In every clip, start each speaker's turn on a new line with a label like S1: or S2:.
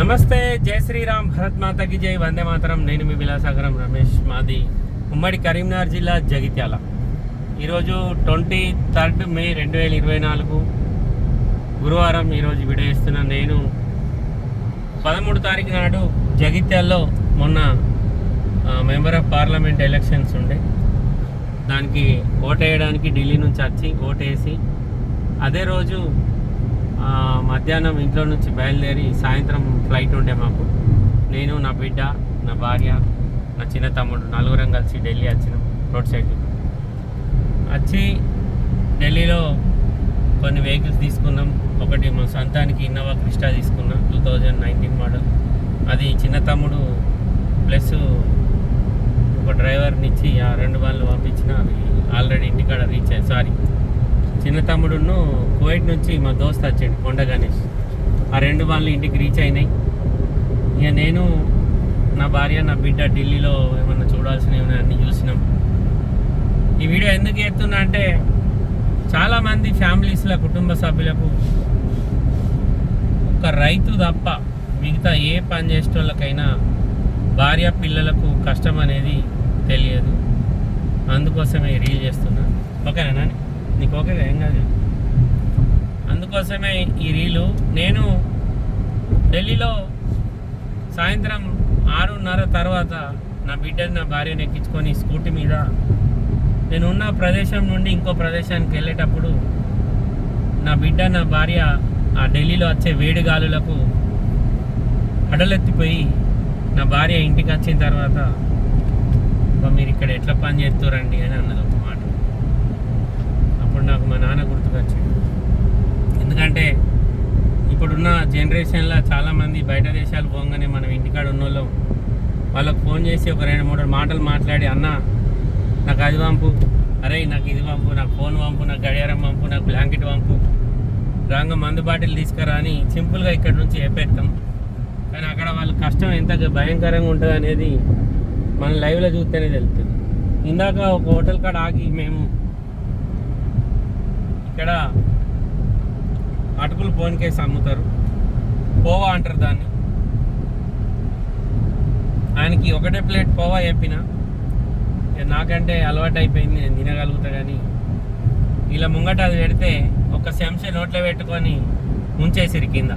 S1: నమస్తే జై శ్రీరామ్ భరత్ మాతకి జై వందే మాతరం. నేను మీ విలాసాగరం రమేష్ మాది ఉమ్మడి కరీంనగర్ జిల్లా జగిత్యాల. ఈరోజు ట్వంటీ థర్డ్ మే రెండు వేల ఇరవై నాలుగు. గురువారం ఈరోజు విడేస్తున్న నేను పదమూడు తారీఖు నాడు జగిత్యాల్లో మొన్న మెంబర్ ఆఫ్ పార్లమెంట్ ఎలక్షన్స్ ఉండే. దానికి ఓటేయడానికి ఢిల్లీ నుంచి వచ్చి ఓటేసి అదే రోజు మధ్యాహ్నం ఇంట్లో నుంచి బయలుదేరి సాయంత్రం ఫ్లైట్ ఉండే మాకు. నేను నా బిడ్డ నా భార్య నా చిన్న తమ్ముడు నలుగురం కలిసి ఢిల్లీ వచ్చినాం రోడ్ సైడ్ వచ్చి ఢిల్లీలో కొన్ని వెహికల్స్ తీసుకున్నాం. ఒకటి మా సొంతానికి ఇన్నోవా క్రిస్టా తీసుకున్నాం టూ థౌజండ్ నైన్టీన్ మోడల్. అది చిన్న తమ్ముడు ప్లస్ ఒక డ్రైవర్నిచ్చి ఆ రెండు వాళ్ళు పంపించిన అవి ఆల్రెడీ ఇంటికాడ రీచ్ అయ్యాయి సారీ చిన్న తమ్ముడును కువైట్ నుంచి మా దోస్త్ వచ్చాడు కొండ గణేష్. ఆ రెండు వాళ్ళు ఇంటికి రీచ్ అయినాయి. ఇక నేను నా భార్య నా బిడ్డ ఢిల్లీలో ఏమన్నా చూడాల్సినవి అన్నీ చూసినాం. ఈ వీడియో ఎందుకు ఎత్తున్నా అంటే చాలామంది ఫ్యామిలీస్ల కుటుంబ సభ్యులకు ఒక రైతు తప్ప మిగతా ఏ పని చేసే వాళ్ళకైనా భార్య పిల్లలకు కష్టం అనేది తెలియదు. అందుకోసమే రీల్ చేస్తున్నా. ఓకేనా నాని? నీకు ఓకేగా ఏం కాదు. అందుకోసమే ఈ రీలు. నేను ఢిల్లీలో సాయంత్రం ఆరున్నర తర్వాత నా బిడ్డని నా భార్యను ఎక్కించుకొని స్కూటీ మీద నేను ఉన్న ప్రదేశం నుండి ఇంకో ప్రదేశానికి వెళ్ళేటప్పుడు నా బిడ్డ నా భార్య ఆ ఢిల్లీలో వచ్చే వేడి గాలులకు అడలెత్తిపోయి నా భార్య ఇంటికి వచ్చిన తర్వాత మీరు ఇక్కడ ఎట్లా పని చేస్తారండి అని అన్నది ఒక మాట. అప్పుడు నాకు మా నాన్న గుర్తుకొచ్చాడు ఎందుకంటే ఇప్పుడున్న జనరేషన్లో చాలామంది బయట దేశాలు పోగానే మనం ఇంటికాడ ఉన్న వాళ్ళం వాళ్ళకి ఫోన్ చేసి ఒక రెండు మూడు మాటలు మాట్లాడి అన్న నాకు అది పంపు. అరే నాకు ఇది పంపు నాకు ఫోన్ పంపు నాకు గడియారం పంపు నాకు బ్లాంకెట్ పంపు. రాంగ మందు బాటిల్ తీసుకురా అని సింపుల్గా ఇక్కడ నుంచి చెప్పేస్తాం. కానీ అక్కడ వాళ్ళ కష్టం ఎంత భయంకరంగా ఉంటుంది అనేది మనం లైవ్లో చూస్తేనే తెలుస్తుంది. ఇందాక ఒక హోటల్ కాడ ఆగి మేము ఇక్కడ అటుకులు బోన్కేసి అమ్ముతారు పోవా అంటారు దాన్ని. ఆయనకి ఒకటే ప్లేట్ పోవా చెప్పిన. నాకంటే అలవాటు అయిపోయింది నేను తినగలుగుతా కానీ ఇలా ముంగట అది పెడితే ఒక చెంచా నోట్లో పెట్టుకొని ముంచేసిరి కింద.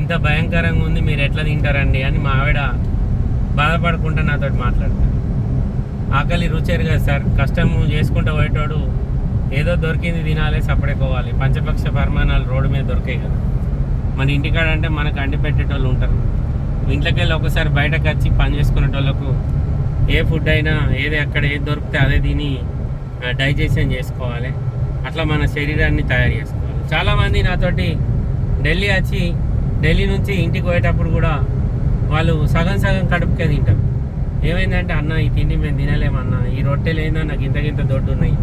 S1: ఇంత భయంకరంగా ఉంది మీరు ఎట్లా తింటారండి అని మా ఆవిడ బాధపడకుండా నాతో మాట్లాడతారు ఆకలి రుచేరు కదా సార్ కష్టం చేసుకుంటూ పోయేటోడు ఏదో దొరికింది తినాలి సపడేకోవాలి పంచపక్ష పరిమాణాలు రోడ్డు మీద దొరికాయి కదా. మన ఇంటికాడ అంటే మనకు అండి పెట్టేటోళ్ళు ఉంటారు. ఇంట్లోకి వెళ్ళి ఒకసారి బయటకు వచ్చి పని చేసుకునేటోళ్ళకు ఏ ఫుడ్ అయినా ఏది అక్కడ ఏది దొరికితే అదే తిని డైజెషన్ చేసుకోవాలి. అట్లా మన శరీరాన్ని తయారు చేసుకోవాలి. చాలామంది నాతోటి ఢిల్లీ వచ్చి ఢిల్లీ నుంచి ఇంటికి పోయేటప్పుడు కూడా వాళ్ళు సగం సగం కడుపుకే తింటారు. ఏమైందంటే అన్న ఈ తిండి మేము తినలేమన్నా ఈ రొట్టెలు ఏందా నాకు ఇంతకింత దొడ్డు ఉన్నాయి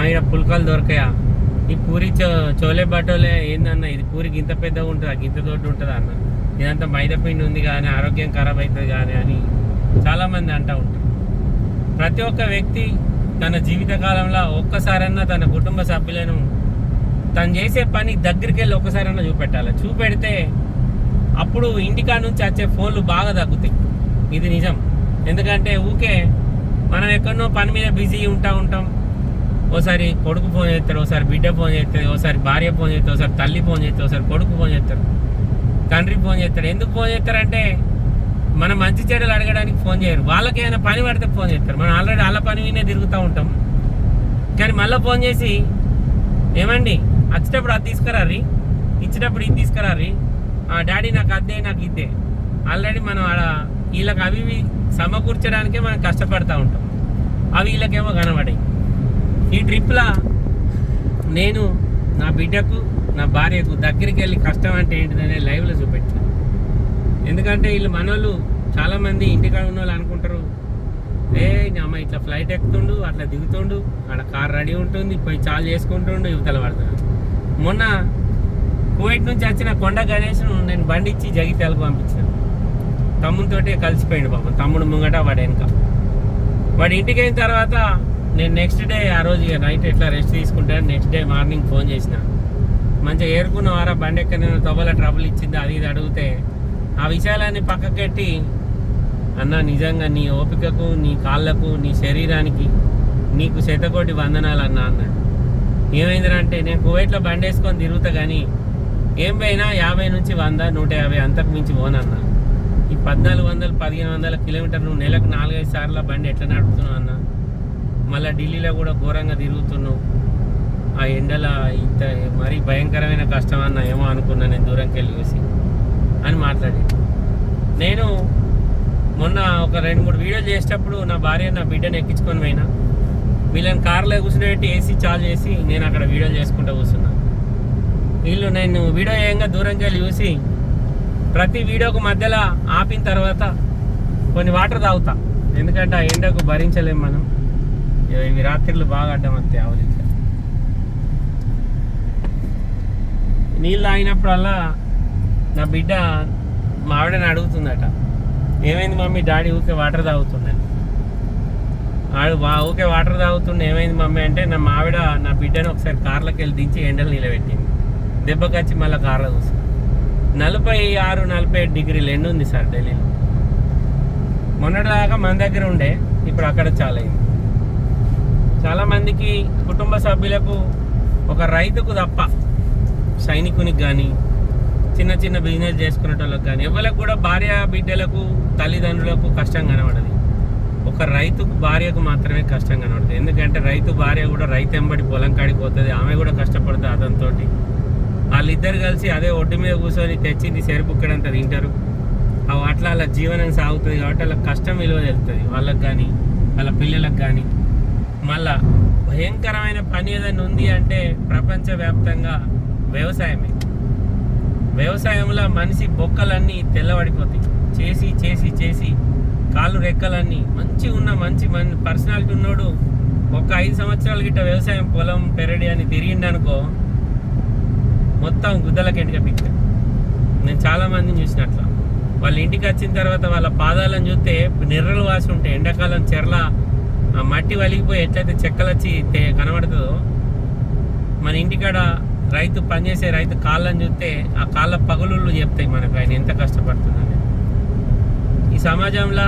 S1: ఆయన పుల్కాలు దొరకాయా? ఈ పూరి చో చోలే బటోలే ఏందన్న? ఇది పూరికి ఇంత పెద్దగా ఉంటుందా? ఇంత దొడ్డు ఉంటుందా అన్న? ఇదంతా మైదా పిండి ఉంది కానీ ఆరోగ్యం ఖరాబ్ అవుతుంది కానీ అని చాలామంది అంటూ ఉంటారు. ప్రతి ఒక్క వ్యక్తి తన జీవిత కాలంలో ఒక్కసారన్నా తన కుటుంబ సభ్యులను తను చేసే పని దగ్గరికి వెళ్ళి ఒక్కసారన్నా చూపెట్టాలి? చూపెడితే అప్పుడు ఇంటికాడ నుంచి వచ్చే ఫోన్లు బాగా తగ్గుతాయి. ఇది నిజం. ఎందుకంటే ఊకే మనం ఎక్కడో పని మీద బిజీ ఉంటా ఉంటాం. ఓసారి కొడుకు ఫోన్ చేస్తారు ఒకసారి బిడ్డ ఫోన్ చేస్తారు ఒకసారి భార్య ఫోన్ చేస్తారు ఒకసారి తల్లి ఫోన్ చేస్తారు ఒకసారి కొడుకు ఫోన్ చేస్తారు. తండ్రి ఫోన్ చేస్తారు. ఎందుకు ఫోన్ చేస్తారంటే మన మంచి చెడులు అడగడానికి ఫోన్ చేయరు. వాళ్ళకి ఏమైనా పని పడితే ఫోన్ చేస్తారు. మనం ఆల్రెడీ వాళ్ళ పని వినే తిరుగుతూ ఉంటాం. కానీ మళ్ళీ ఫోన్ చేసి ఏమండి వచ్చేటప్పుడు అది తీసుకురారి ఇచ్చేటప్పుడు ఇది తీసుకురారి ఆ డాడీ నాకు అదే నాకు ఇదే. ఆల్రెడీ మనం ఆడ వీళ్ళకి అవి ఇవి సమకూర్చడానికే మనం కష్టపడతా ఉంటాం. అవి వీళ్ళకేమో కనబడాయి ఈ ట్రిప్లా నేను నా బిడ్డకు నా భార్యకు దగ్గరికి వెళ్ళి కష్టం అంటే ఏంటిదనే లైవ్లో చూపెట్టిన. ఎందుకంటే వీళ్ళు మనోళ్ళు చాలామంది ఇంటికాడ ఉన్న వాళ్ళు అనుకుంటారు ఏ అమ్మ ఇట్లా ఫ్లైట్ ఎక్కుతుండు అట్లా దిగుతుండు అక్కడ కార్ రెడీ ఉంటుంది పోయి చాలు చేసుకుంటుండు ఇవతల పడతాడు మొన్న కువైట్ నుంచి వచ్చిన కొండ గణేష్ను నేను బండి ఇచ్చి జగిత్యాలకు పంపించాను. తమ్ముడితోటే కలిసిపోయిండు పాపం. తమ్ముడు ముంగట వాడు వెనుక. వాడు ఇంటికి అయిన తర్వాత నేను నెక్స్ట్ డే ఆ రోజు ఇక నైట్ ఎట్లా రెస్ట్ తీసుకుంటాను నెక్స్ట్ డే మార్నింగ్ ఫోన్ చేసిన. మంచిగా ఏరుకున్న వారా బండి ఎక్కడ తొవ్వల ట్రబుల్ ఇచ్చింది? అది ఇది అడిగితే ఆ విషయాలన్నీ పక్కకెట్టి అన్న నిజంగా నీ ఓపికకు నీ కాళ్ళకు నీ శరీరానికి నీకు శతకోటి వందనాలు అన్న అన్నాడు. ఏమైందంటే నేను కువైట్లో బండి వేసుకొని తిరుగుతా కానీ ఏం పోయినా యాభై నుంచి వంద నూట యాభై అంతకు మించి పోనన్నా ఈ పద్నాలుగు వందలు పదిహేను వందల కిలోమీటర్ నువ్వు నెలకు నాలుగైదు సార్లు బండి ఎట్లా నడుపుతున్నావు అన్న? మళ్ళీ ఢిల్లీలో కూడా ఘోరంగా తిరుగుతున్నావు. ఆ ఎండల ఇంత మరీ భయంకరమైన కష్టం అన్న ఏమో అనుకున్నా నేను దూరంకి వెళ్ళి చూసి అని మాట్లాడి నేను మొన్న ఒక రెండు మూడు వీడియోలు చేసేటప్పుడు నా భార్య నా బిడ్డను ఎక్కించుకొని పోయినా. వీళ్ళని కార్లో కూర్చునేటి ఏసీ చార్జ్ చేసి నేను అక్కడ వీడియోలు చేసుకుంటూ కూర్చున్నా. వీళ్ళు నేను వీడియో ఏంగా దూరంకి వెళ్ళి చూసి ప్రతి వీడియోకు మధ్యలో ఆపిన తర్వాత కొన్ని వాటర్ తాగుతా. ఎందుకంటే ఆ ఎండకు భరించలేము మనం. ఇవి- ఇవి రాత్రిళ్ళు బాగా అడ్డం వస్తాయి ఆవులు ఇట్లా. నీళ్ళు తాగినప్పుడల్లా నా బిడ్డ మా ఆవిడని అడుగుతుందట ఏమైంది మమ్మీ? డాడీ ఊకే వాటర్ తాగుతుండని. ఆడు వా ఊకే వాటర్ తాగుతుండే ఏమైంది మమ్మీ? అంటే నా మావిడ నా బిడ్డను ఒకసారి కార్లోకి వెళ్ళి దించి ఎండలు నిలబెట్టింది. దెబ్బకొచ్చి మళ్ళీ కార్లో చూసి నలభై ఆరు నలభై ఏడు డిగ్రీలు ఎండు ఉంది సార్ ఢిల్లీలో. మొన్నటిదాకా మన దగ్గర ఉండే ఇప్పుడు అక్కడ చాలా అయింది. చాలామందికి కుటుంబ సభ్యులకు ఒక రైతుకు తప్ప సైనికునికి కానీ చిన్న చిన్న బిజినెస్ చేసుకునే వాళ్ళకి కానీ ఎవరికి కూడా భార్య బిడ్డలకు తల్లిదండ్రులకు కష్టం కనబడదు. ఒక రైతుకు భార్యకు మాత్రమే కష్టం కనబడుతుంది ఎందుకంటే రైతు భార్య కూడా రైతు ఎంబడి పొలం కాడికి పోతుంది ఆమె కూడా కష్టపడుతుంది అతనితోటి వాళ్ళిద్దరు కలిసి అదే ఒడ్డు మీద కూర్చొని తెచ్చి నీ సెరుపుక్కడంతా తింటారు. అవి అట్లా అలా జీవనం సాగుతుంది కాబట్టి వాళ్ళకి కష్టం విలువ తెలుస్తుంది. వాళ్ళకి కానీ వాళ్ళ పిల్లలకు కానీ మళ్ళా భయంకరమైన పని ఏదైనా ఉంది అంటే ప్రపంచవ్యాప్తంగా వ్యవసాయమే. వ్యవసాయంలో మనిషి బొక్కలన్నీ తెల్లబడిపోతాయి. చేసి చేసి చేసి కాళ్ళు రెక్కలన్నీ మంచి ఉన్న మంచి మన పర్సనాలిటీ ఉన్నోడు ఒక ఐదు సంవత్సరాల గిట్ట వ్యవసాయం పొలం పెరడి అని తిరిగిండు అనుకో మొత్తం గుద్దలకి ఎండిగా నేను చాలామందిని చూసినట్ల. వాళ్ళ ఇంటికి వచ్చిన తర్వాత వాళ్ళ పాదాలను చూస్తే నిర్రలు వాసి ఉంటాయి. ఎండాకాలం చెర్ల ఆ మట్టి వలిగిపోయి ఎట్లయితే చెక్కలు వచ్చి కనబడుతుందో మన ఇంటికాడ రైతు పనిచేసే రైతు కాళ్ళని చూస్తే ఆ కాళ్ళ పగులు చెప్తాయి మనకు ఆయన ఎంత కష్టపడుతుందని ఈ సమాజంలో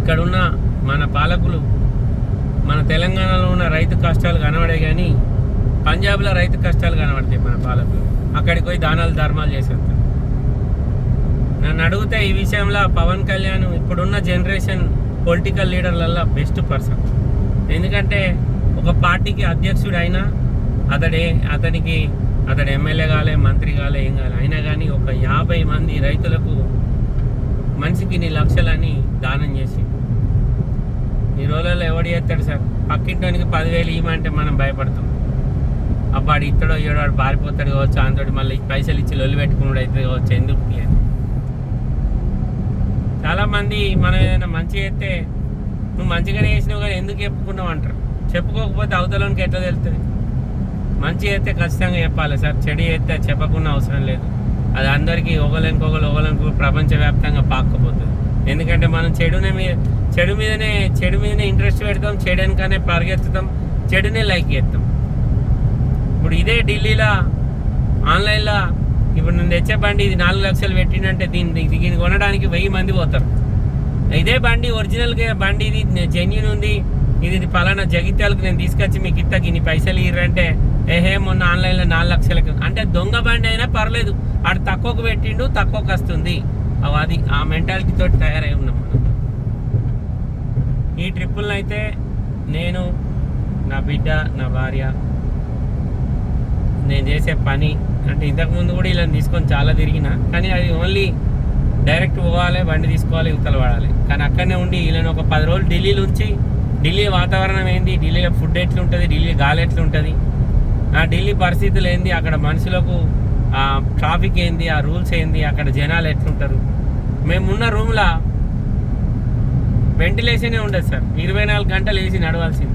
S1: ఇక్కడున్న మన పాలకులు మన తెలంగాణలో ఉన్న రైతు కష్టాలు కనబడే కానీ పంజాబ్లో రైతు కష్టాలు కనబడతాయి మన పాలకులు. అక్కడికి పోయి దానాలు ధర్మాలు చేసేస్తారు. నన్ను అడిగితే ఈ విషయంలో పవన్ కళ్యాణ్ ఇప్పుడున్న జనరేషన్ పొలిటికల్ లీడర్లలో బెస్ట్ పర్సన్ ఎందుకంటే ఒక పార్టీకి అధ్యక్షుడు అయినా అతడే అతనికి అతడు ఎమ్మెల్యే కాలే మంత్రి కాలే ఏం కాలే అయినా కానీ ఒక యాభై మంది రైతులకు మనిషికి నీ లక్షలని దానం చేసి. ఈ రోజుల్లో ఎవడు చేస్తాడు సార్? పక్కింటోనికి పదివేలు ఇవ్వమంటే మనం భయపడతాం. అబ్బాడు ఇత్తడో ఏడో వాడు పారిపోతాడు కావచ్చు అంతటి మళ్ళీ పైసలు ఇచ్చి లొల్లి పెట్టుకున్నాడు అయితే కావచ్చు ఎందుకు లేదు చాలామంది మనం ఏదైనా మంచి చేస్తే నువ్వు మంచిగానే చేసినావు కానీ ఎందుకు చెప్పుకున్నావు అంటారు. చెప్పుకోకపోతే అవతలనికి ఎట్లా తెలుస్తుంది మంచి చేస్తే ఖచ్చితంగా చెప్పాలి. సార్ చెడు చేస్తే చెప్పకుండా అవసరం లేదు. అది అందరికీ ఒకరికి ఒకరు ఒకరికి ప్రపంచవ్యాప్తంగా పాక్కపోతుంది. ఎందుకంటే మనం చెడునే మీద చెడు మీదనే చెడు మీదనే ఇంట్రెస్ట్ పెడతాం చెడనికనే పరిగెత్తుతాం చెడునే లైక్ చేస్తాం. ఇప్పుడు ఇదే ఢిల్లీలో ఆన్లైన్లో ఇప్పుడు నేను తెచ్చే బండి ఇది నాలుగు లక్షలు పెట్టిండంటే దీన్ని దీన్ని కొనడానికి వెయ్యి మంది పోతారు. ఇదే బండి ఒరిజినల్గా బండి ఇది జెన్యున్ ఉంది. ఇది పలానా జగిత్యాలకు నేను తీసుకొచ్చి మీకు ఇత్తకి ఇన్ని పైసలు ఇయ్యంటే ఏహే మొన్న ఆన్లైన్లో నాలుగు లక్షలకు. అంటే దొంగ బండి అయినా పర్లేదు. ఆడు తక్కువకు పెట్టిండు తక్కువకు వస్తుంది. అవి అది ఆ మెంటాలిటీతో తయారై ఉన్నాం మనం. ఈ ట్రిప్పులను అయితే నేను నా బిడ్డ నా భార్య నేను చేసే పని. అంటే ఇంతకుముందు కూడా ఇలా తీసుకొని చాలా తిరిగిన. కానీ అది ఓన్లీ డైరెక్ట్ పోవాలి బండి తీసుకోవాలి ఉత్తలు వాడాలి. కానీ అక్కడనే ఉండి వీళ్ళని ఒక పది రోజులు ఢిల్లీలో ఉంచి ఢిల్లీ వాతావరణం ఏంది? ఢిల్లీలో ఫుడ్ ఎట్లుంటుంది? ఢిల్లీ గాలి ఎట్లుంటుంది? ఆ ఢిల్లీ పరిస్థితులు ఏంది? అక్కడ మనుషులకు ఆ ట్రాఫిక్ ఏంది? ఆ రూల్స్ ఏంది? అక్కడ జనాలు ఎట్లుంటారు? మేమున్న రూమ్లో వెంటిలేషనే ఉండదు సార్. ఇరవై నాలుగు గంటలు వేసి నడవాల్సింది.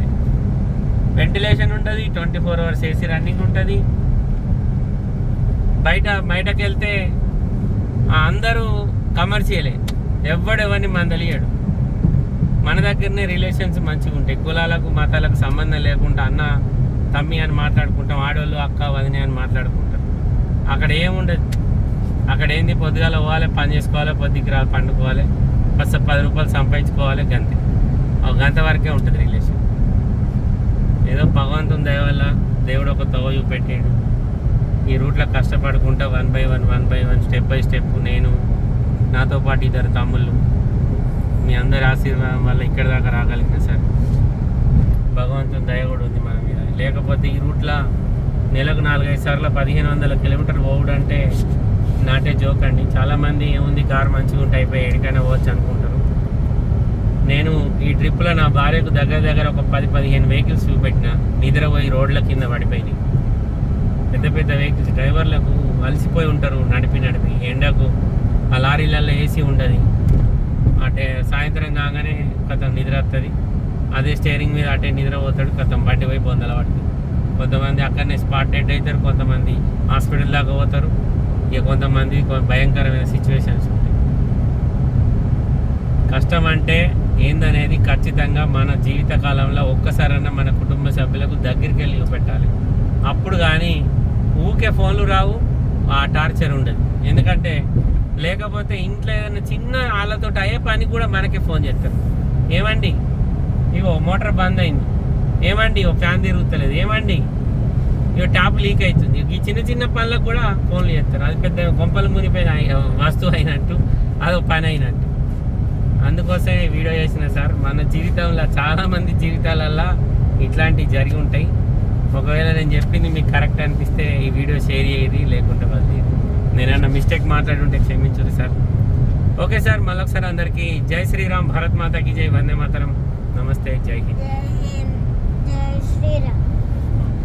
S1: వెంటిలేషన్ ఉంటుంది twenty four hours AC running ఉంటుంది. బయట బయటకు వెళ్తే అందరూ కమర్షియలే ఎవడెవరిని మందలియడు మన దగ్గరనే రిలేషన్స్ మంచిగా ఉంటాయి. కులాలకు మతాలకు సంబంధం లేకుండా అన్న తమ్మి అని మాట్లాడుకుంటాం ఆడవాళ్ళు అక్క వదిన అని మాట్లాడుకుంటాం. అక్కడ ఏముండదు. అక్కడ ఏంది? పొద్దుగాల పోవాలి పని చేసుకోవాలి పొద్దుకి రాలి పండుకోవాలి. ఫస్ట్ పది రూపాయలు సంపాదించుకోవాలి గంతే. ఒక గంత వరకే ఉంటుంది రిలేషన్ ఏదో భగవంతుని దయ వల్ల దేవుడు ఒక తవ చూపెట్టాడు. ఈ రూట్లో కష్టపడుకుంటా one by one one by one step by step నేను నాతో పాటు ఇద్దరు తమ్ముళ్ళు. మీ అందరి ఆశీర్వాదం వల్ల ఇక్కడ దాకా రాగలిగిన సార్. భగవంతుని దయ కూడా ఉంది మన మీద. లేకపోతే ఈ రూట్లో నెలకు నాలుగైదు సార్లు పదిహేను వందల కిలోమీటర్లు పోవడం అంటే నాటే జోక్ అండి. చాలామంది ఏముంది కారు మంచిగా ఉంటే అయిపోయి ఎక్కడికైనా పోవచ్చు అనుకుంటారు. నేను ఈ ట్రిప్లో నా భార్యకు దగ్గర దగ్గర ఒక పది పదిహేను వెహికల్స్ చూపెట్టిన నిద్రపోయి రోడ్ల కింద పడిపోయినాయి పెద్ద పెద్ద వెహికల్స్ డ్రైవర్లకు అలసిపోయి ఉంటారు నడిపి నడిపి. ఎండకు ఆ లారీలలో ఏసీ ఉండదు. అంటే సాయంత్రం కాగానే కథం నిద్ర వస్తుంది అదే స్టేరింగ్ మీద అటే నిద్ర పోతాడు కథం బండి పోయి బొందల పడుతుంది. కొంతమంది అక్కడనే స్పాట్ డెడ్ అవుతారు కొంతమంది హాస్పిటల్ దాకా పోతారు. ఇక కొంతమంది కొ- భయంకరమైన సిచ్యువేషన్స్ ఉంటాయి. కష్టం అంటే ఏందనేది ఖచ్చితంగా మన జీవితకాలంలో ఒక్కసారన్నా మన కుటుంబ సభ్యులకు దగ్గరికి వెళ్ళి పెట్టాలి అప్పుడు కానీ ఊకే ఫోన్లు రావు ఆ టార్చర్ ఉండదు. ఎందుకంటే లేకపోతే ఇంట్లో ఏదైనా చిన్న వాళ్ళతో అయ్యే పని కూడా మనకే ఫోన్ చేస్తారు. ఏమండి? ఇగో మోటార్ బంద్ అయింది. ఏమండి? ఓ ఫ్యాన్ తిరుగుతలేదు. ఏమండి? ఇక ట్యాప్ లీక్ అవుతుంది. ఈ చిన్న చిన్న పనులకు కూడా ఫోన్లు చేస్తారు. అది పెద్ద కొంపలు మునిపోయిన వస్తువు అయినట్టు అదో పని అయినట్టు. అందుకోసమే వీడియో చేసిన సార్. మన జీవితంలో చాలామంది జీవితాలల్లో ఇట్లాంటివి జరిగి ఉంటాయి. ఒకవేళ నేను చెప్పింది మీకు కరెక్ట్ అనిపిస్తే ఈ వీడియో షేర్ చేయది లేకుంటే వదిలేదు నేనన్నా మిస్టేక్ మాట్లాడుంటే క్షమించదు సార్. ఓకే సార్ మళ్ళొకసారి అందరికీ జై శ్రీరామ్ భారత్ మాతకి జై వందే మాతరం. నమస్తే జై హింద్.
S2: జై హింద్. జై శ్రీరామ్.